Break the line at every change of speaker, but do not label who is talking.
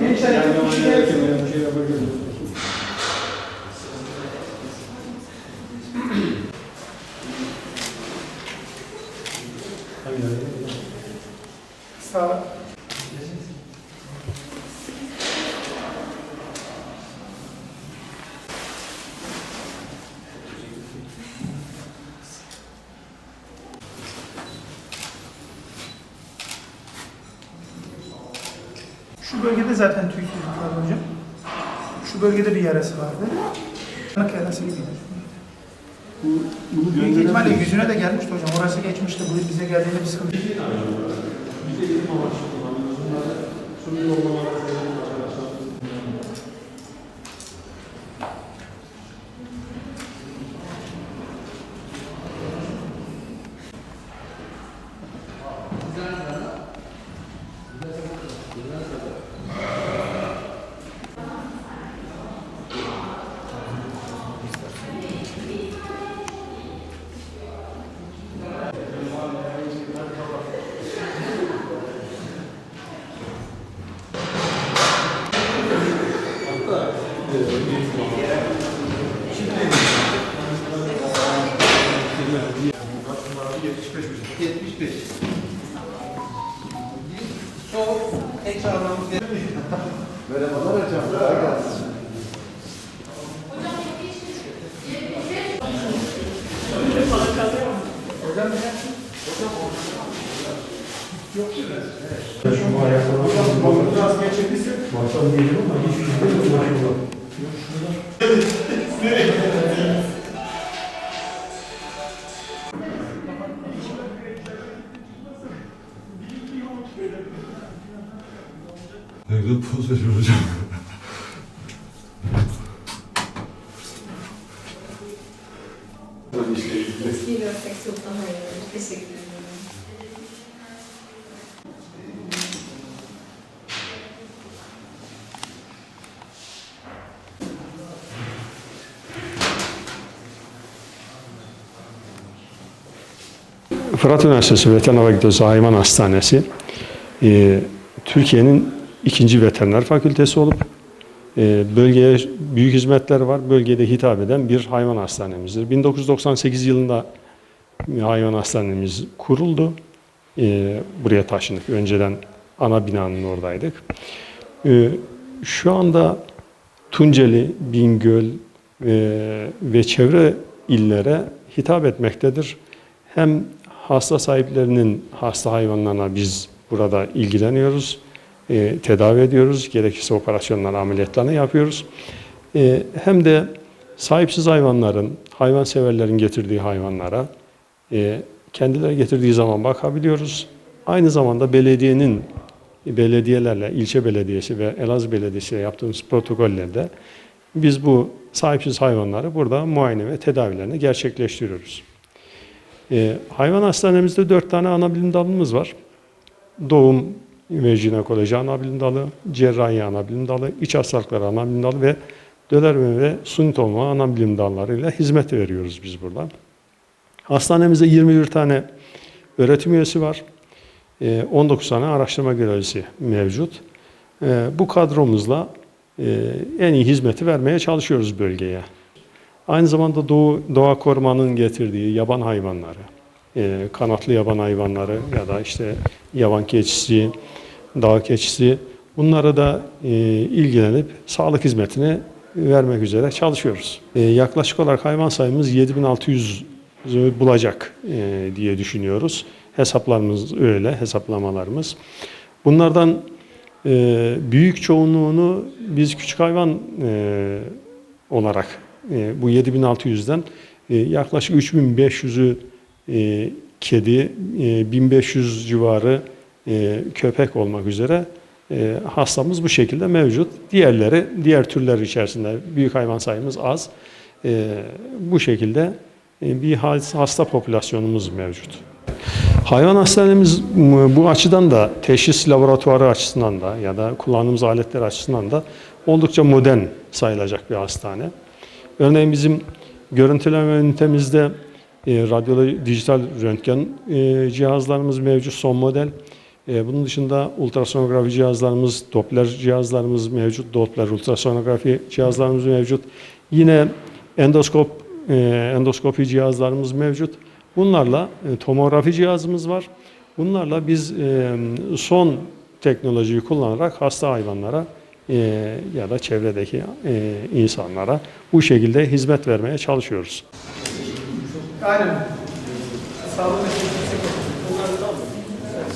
Gençler iki kişi gelsin. Sağ. Şu bölgede zaten tüysüzlük var hocam. Şu bölgede bir yarası vardı. Yanık yarası gibi.
Bunu
Büyük ihtimalle yüzüne de gelmişti hocam. Orası geçmişti. Bu bize geldiğinde bir sıkıntı.
Merhabalar hocam. Kolay gelsin.
Şu ayaklarını biraz geçebilirsin. Baştan geliyor ama hiç yüzde yok.
Ne poz veriyor hocam.
Eskiyi görsek çok daha iyi olur. Teşekkür ederim.
Fırat Üniversitesi Veteriner Fakültesi Hayvan Hastanesi e, Türkiye'nin ikinci veteriner fakültesi olup e, bölgeye büyük hizmetler var. Bölgede hitap eden bir hayvan hastanemizdir. 1998 yılında hayvan hastanemiz kuruldu. E, buraya taşındık. Önceden ana binanın oradaydık. E, şu anda Tunceli, Bingöl e, ve çevre illere hitap etmektedir. Hem hasta sahiplerinin hasta hayvanlarına biz burada ilgileniyoruz, e, tedavi ediyoruz, gerekirse operasyonlar, ameliyatlarını yapıyoruz. E, hem de sahipsiz hayvanların, hayvanseverlerin getirdiği hayvanlara e, kendileri getirdiği zaman bakabiliyoruz. Aynı zamanda belediyenin belediyelerle, ilçe belediyesi ve Elazığ Belediyesi ile yaptığımız protokollerde biz bu sahipsiz hayvanları burada muayene ve tedavilerini gerçekleştiriyoruz. Ee, hayvan hastanemizde dört tane ana bilim dalımız var. Doğum ve jinekoloji ana bilim dalı, cerrahi ana dalı, iç hastalıkları ana dalı ve dölerme ve suni tohuma ana bilim dallarıyla hizmet veriyoruz biz burada. Hastanemizde 21 tane öğretim üyesi var. Ee, 19 tane araştırma görevlisi mevcut. Ee, Bu kadromuzla e, en iyi hizmeti vermeye çalışıyoruz bölgeye. Aynı zamanda Doğu, Doğa Korumanın getirdiği yaban hayvanları, e, kanatlı yaban hayvanları ya da işte yaban keçisi, dağ keçisi bunlara da e, ilgilenip sağlık hizmetini vermek üzere çalışıyoruz. E, yaklaşık olarak hayvan sayımız 7600'ü bulacak diye düşünüyoruz. Hesaplarımız öyle, hesaplamalarımız. Bunlardan büyük çoğunluğunu biz küçük hayvan olarak bu 7600'den e, yaklaşık 3500'ü e, kedi, e, 1500 civarı e, köpek olmak üzere e, hastamız bu şekilde mevcut. Diğerleri, diğer türler içerisinde büyük hayvan sayımız az. E, bu şekilde e, bir has- hasta popülasyonumuz mevcut. Hayvan hastanemiz bu açıdan da teşhis laboratuvarı açısından da ya da kullandığımız aletler açısından da oldukça modern sayılacak bir hastane. Örneğin bizim görüntüleme ünitemizde E, radyoloji, dijital röntgen e, cihazlarımız mevcut son model. E, bunun dışında ultrasonografi cihazlarımız, Doppler cihazlarımız mevcut. Doppler ultrasonografi cihazlarımız mevcut. Yine endoskop e, endoskopi cihazlarımız mevcut. Bunlarla e, tomografi cihazımız var. Bunlarla biz e, son teknolojiyi kullanarak hasta hayvanlara e, ya da çevredeki e, insanlara bu şekilde hizmet vermeye çalışıyoruz.
Aynen. Sağlık ve Yüksek